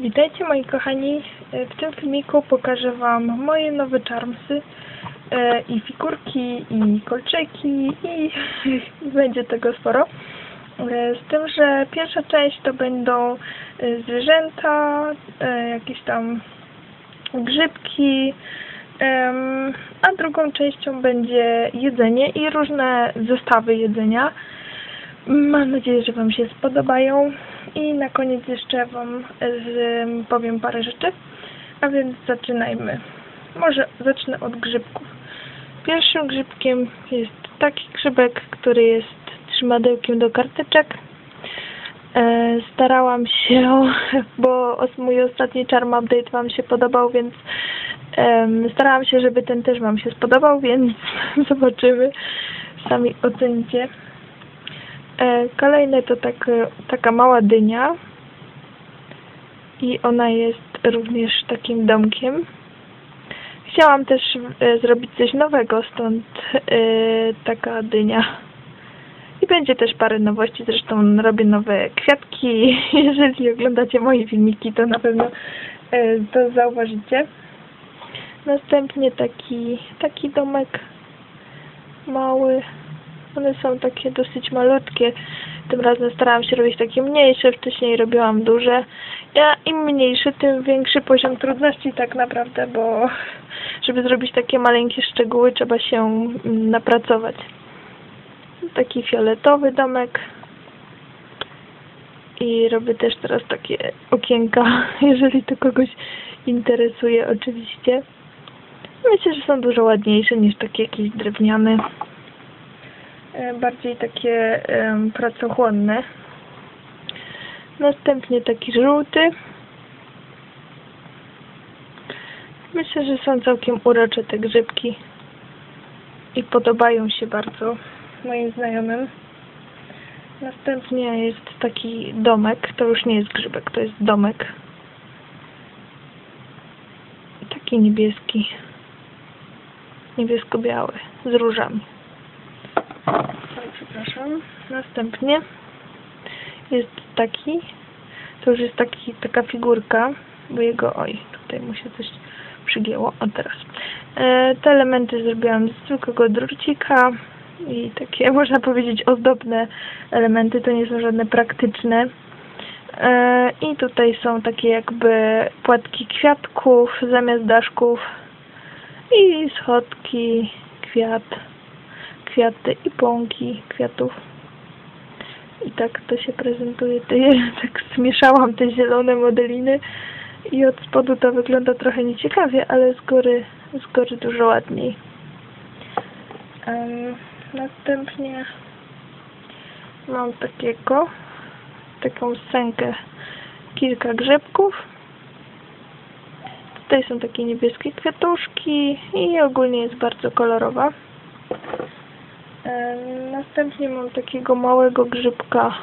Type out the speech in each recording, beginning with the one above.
Witajcie moi kochani. E, W tym filmiku pokażę Wam moje nowe charmsy e, i figurki, i kolczyki i będzie tego sporo. E, Z tym, że pierwsza część to będą zwierzęta, jakieś tam grzybki, a drugą częścią będzie jedzenie i różne zestawy jedzenia. Mam nadzieję, że Wam się spodobają i na koniec jeszcze Wam z, powiem parę rzeczy. A więc zaczynajmy. Może zacznę od grzybków. Pierwszym grzybkiem jest taki grzybek, który jest trzymadełkiem do karteczek. E, starałam się, bo mój ostatni charm update Wam się podobał, więc starałam się, żeby ten też Wam się spodobał, więc zobaczymy. Sami ocenicie. E, Kolejne to tak, taka mała dynia i ona jest również takim domkiem. Chciałam też e, zrobić coś nowego, stąd e, taka dynia. I będzie też parę nowości, zresztą robię nowe kwiatki. Jeżeli oglądacie moje filmiki, to na pewno e, to zauważycie. Następnie taki, taki domek mały. One są takie dosyć malutkie. Tym razem starałam się robić takie mniejsze, wcześniej robiłam duże. Ja im mniejszy, tym większy poziom trudności tak naprawdę, bo żeby zrobić takie maleńkie szczegóły trzeba się mm, napracować. Taki fioletowy domek. I robię też teraz takie okienka, jeżeli to kogoś interesuje oczywiście. Myślę, że są dużo ładniejsze niż takie jakieś drewniane bardziej takie pracochłonne. Następnie taki żółty. Myślę, że są całkiem urocze te grzybki i podobają się bardzo moim znajomym. Następnie jest taki domek, to już nie jest grzybek, to jest domek. Taki niebieski, niebiesko-biały, z różami. Następnie jest taki, to już jest taki, taka figurka, bo jego, oj, tutaj mu się coś przygięło, o teraz. E, te elementy zrobiłam z zwykłego drucika i takie, można powiedzieć, ozdobne elementy, to nie są żadne praktyczne. E, I tutaj są takie jakby płatki kwiatków zamiast daszków i schodki, kwiat kwiaty i pąki kwiatów. I tak to się prezentuje. Tak zmieszałam te zielone modeliny i od spodu to wygląda trochę nieciekawie, ale z góry, z góry dużo ładniej. Em, następnie mam takiego, taką scenkę, kilka grzybków. Tutaj są takie niebieskie kwiatuszki i ogólnie jest bardzo kolorowa. Następnie mam takiego małego grzybka.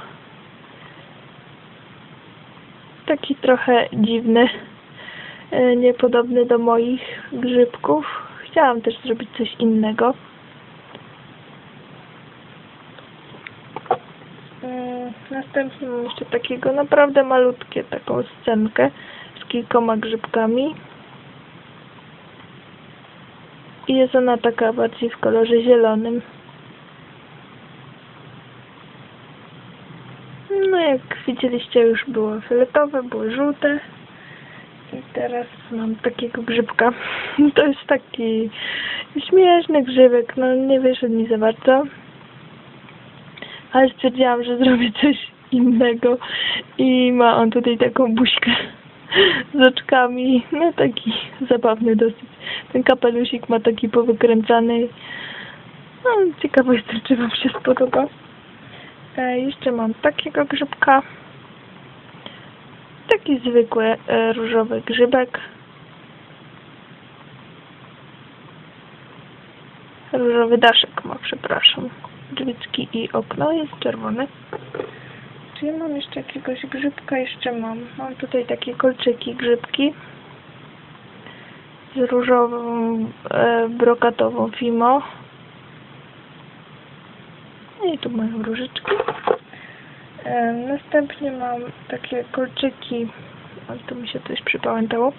Taki trochę dziwny. e, Niepodobny do moich grzybków. Chciałam też zrobić coś innego. Następnie mam jeszcze takiego naprawdę malutkie, taką scenkę z kilkoma grzybkami. I jest ona taka bardziej w kolorze zielonym. No jak widzieliście już było fioletowe, było żółte. I teraz mam takiego grzybka. To jest taki śmieszny grzybek, no nie wyszedł mi za bardzo. Ale stwierdziłam, że zrobię coś innego. I ma on tutaj taką buźkę z oczkami. No taki zabawny dosyć. Ten kapelusik ma taki powykręcany. No, ciekawa jestem, czy wam się spodoba. E, jeszcze mam takiego grzybka. Taki zwykły e, różowy grzybek. Różowy daszek ma, przepraszam. Drzwiczki i okno jest czerwone. Czy ja mam jeszcze jakiegoś grzybka? Jeszcze mam. Mam tutaj takie kolczyki, grzybki. Z różową e, brokatową fimo. I tu mają różyczki. E, Następnie mam takie kolczyki ale to mi się coś przypamiętało.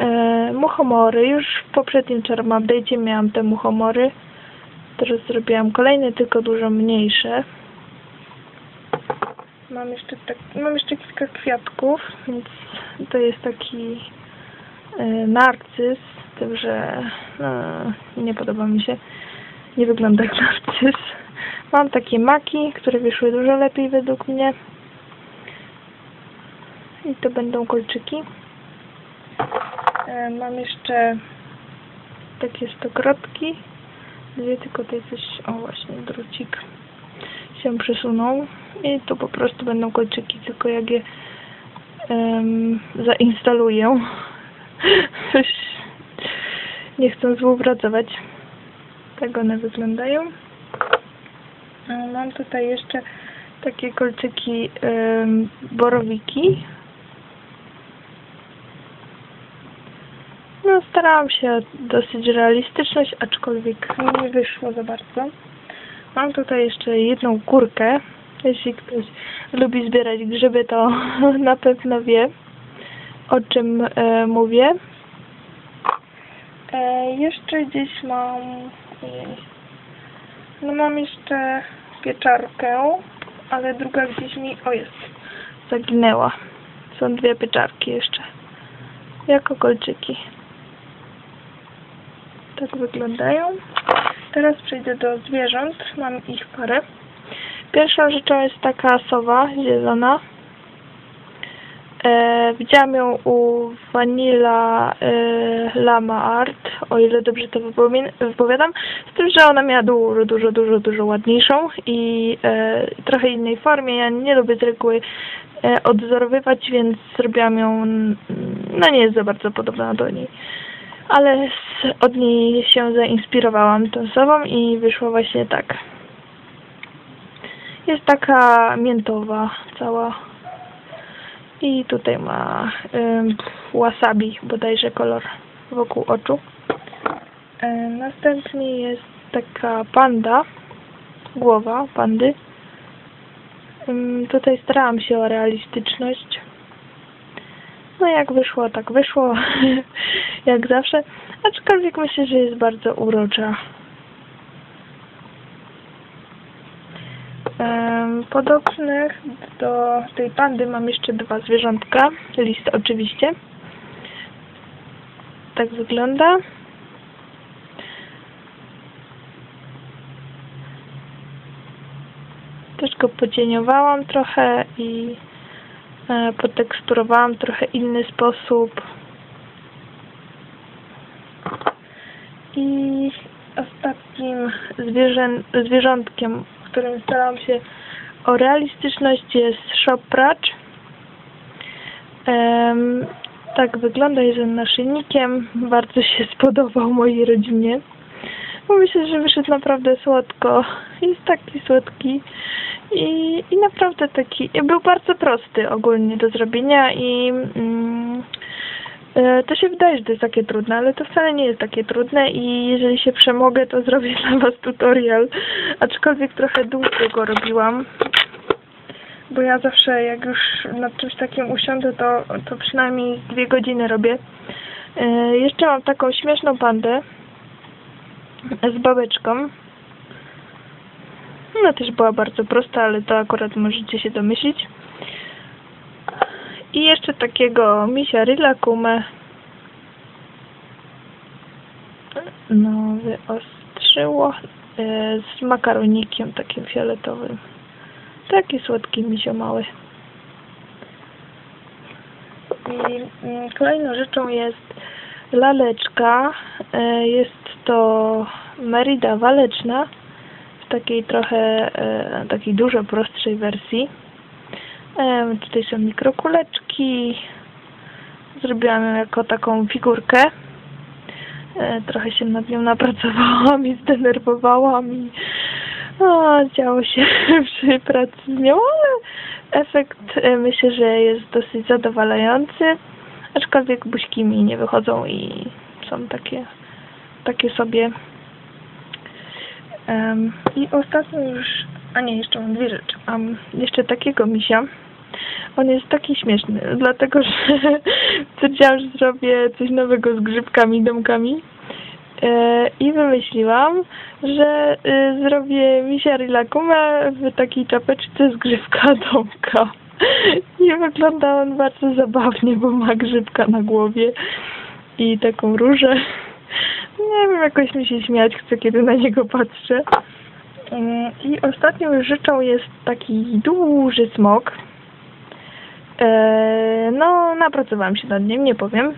E, muchomory. Już w poprzednim Charm Update'cie miałam te muchomory. Teraz zrobiłam kolejne, tylko dużo mniejsze. Mam jeszcze, tak, mam jeszcze kilka kwiatków, więc to jest taki e, narcyz, tym, że no, nie podoba mi się. Nie wygląda jak narcyz. Mam takie maki, które wyszły dużo lepiej według mnie. I to będą kolczyki. E, mam jeszcze takie stokrotki. Dwie, tylko tutaj coś, o właśnie, drucik się przesunął. I tu po prostu będą kolczyki, tylko jak je em, zainstaluję. Coś nie chcę współpracować. Tak one wyglądają. Mam tutaj jeszcze takie kolczyki borowiki. No starałam się dosyć realistyczność, aczkolwiek nie wyszło za bardzo. Mam tutaj jeszcze jedną kurkę. Jeśli ktoś lubi zbierać grzyby, to na pewno wie, o czym e, mówię. E, jeszcze gdzieś mam... No mam jeszcze pieczarkę, ale druga gdzieś mi... O jest, zaginęła. Są dwie pieczarki jeszcze. Jako kolczyki. Tak wyglądają. Teraz przejdę do zwierząt. Mam ich parę. Pierwszą rzeczą jest taka sowa zielona. E, widziałam ją u Vanilla e, Lama Art, o ile dobrze to wypowiadam. Z tym, że ona miała dużo, dużo, dużo, dużo ładniejszą i e, trochę innej formie. Ja nie lubię z reguły e, więc zrobiłam ją, no nie jest za bardzo podobna do niej. Ale z, od niej się zainspirowałam tą sobą i wyszło właśnie tak. Jest taka miętowa cała. I tutaj ma ym, wasabi, bodajże kolor wokół oczu. Następnie jest taka panda, głowa pandy. Tutaj starałam się o realistyczność. No jak wyszło, tak wyszło. jak zawsze. Aczkolwiek myślę, że jest bardzo urocza. Podobnych do tej pandy mam jeszcze dwa zwierzątka. List oczywiście. Tak wygląda. Też go pocieniowałam trochę i e, poteksturowałam trochę inny sposób. I ostatnim zwierzę, zwierzątkiem, którym starałam się o realistyczność jest Shopracz. Em, tak wygląda, jest on naszyjnikiem. Bardzo się spodobał mojej rodzinie. Bo myślę, że wyszedł naprawdę słodko. Jest taki słodki. I, i naprawdę taki, był bardzo prosty ogólnie do zrobienia i mm, to się wydaje, że to jest takie trudne, ale to wcale nie jest takie trudne i jeżeli się przemogę, to zrobię dla Was tutorial, aczkolwiek trochę długo go robiłam, bo ja zawsze jak już nad czymś takim usiądę, to, to przynajmniej dwie godziny robię. E, jeszcze mam taką śmieszną pandę z babeczką. No też była bardzo prosta, ale to akurat możecie się domyślić. I jeszcze takiego misia Rilla Kume. No, wyostrzyło e, z makaronikiem takim fioletowym. Taki słodki misio mały. I mm, kolejną rzeczą jest laleczka. E, Jest to Merida waleczna w takiej trochę, e, takiej dużo prostszej wersji. Tutaj są mikrokuleczki. Zrobiłam ją jako taką figurkę. E, Trochę się nad nią napracowałam i zdenerwowałam i o, działo się przy pracy z nią, ale efekt e, myślę, że jest dosyć zadowalający. Aczkolwiek buźki mi nie wychodzą i są takie, takie sobie. Em, I ostatnio już, a nie, jeszcze mam dwie rzeczy. Mam jeszcze takiego misia. On jest taki śmieszny, dlatego że stwierdziłam, że zrobię coś nowego z grzybkami, domkami. E, I wymyśliłam, że e, zrobię misia Rilakuma w takiej czapeczce z grzybka domka. I wygląda on bardzo zabawnie, bo ma grzybka na głowie i taką różę. Nie wiem, jakoś mi się śmiać chce, kiedy na niego patrzę. Mm, I ostatnią rzeczą jest taki duży smok. E, No, napracowałam się nad nim, nie powiem.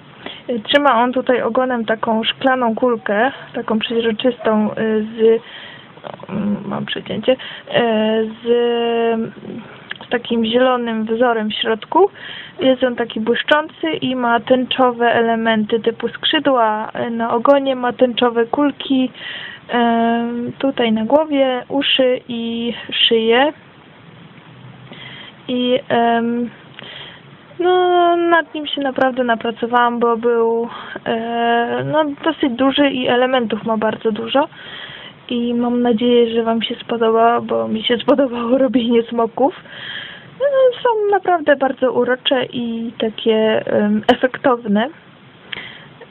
Trzyma on tutaj ogonem taką szklaną kulkę, taką przeźroczystą e, z... mm, Mam przecięcie. e, Z, z takim zielonym wzorem w środku. Jest on taki błyszczący i ma tęczowe elementy typu skrzydła. Na ogonie ma tęczowe kulki. Tutaj na głowie, uszy i szyję. I em, no, nad nim się naprawdę napracowałam, bo był e, no, dosyć duży i elementów ma bardzo dużo. I mam nadzieję, że Wam się spodoba, bo mi się spodobało robienie smoków. No, są naprawdę bardzo urocze i takie em, efektowne.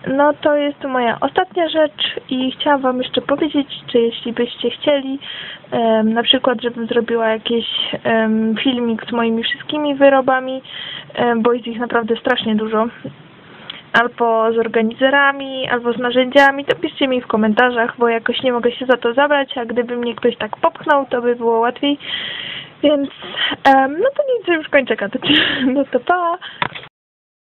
No to jest moja ostatnia rzecz i chciałam Wam jeszcze powiedzieć, czy jeśli byście chcieli, em, na przykład, żebym zrobiła jakiś em, filmik z moimi wszystkimi wyrobami, em, bo jest ich naprawdę strasznie dużo, albo z organizerami, albo z narzędziami, to piszcie mi w komentarzach, bo jakoś nie mogę się za to zabrać, a gdyby mnie ktoś tak popchnął, to by było łatwiej. Więc, em, no to nic, już kończę gadać. No to pa!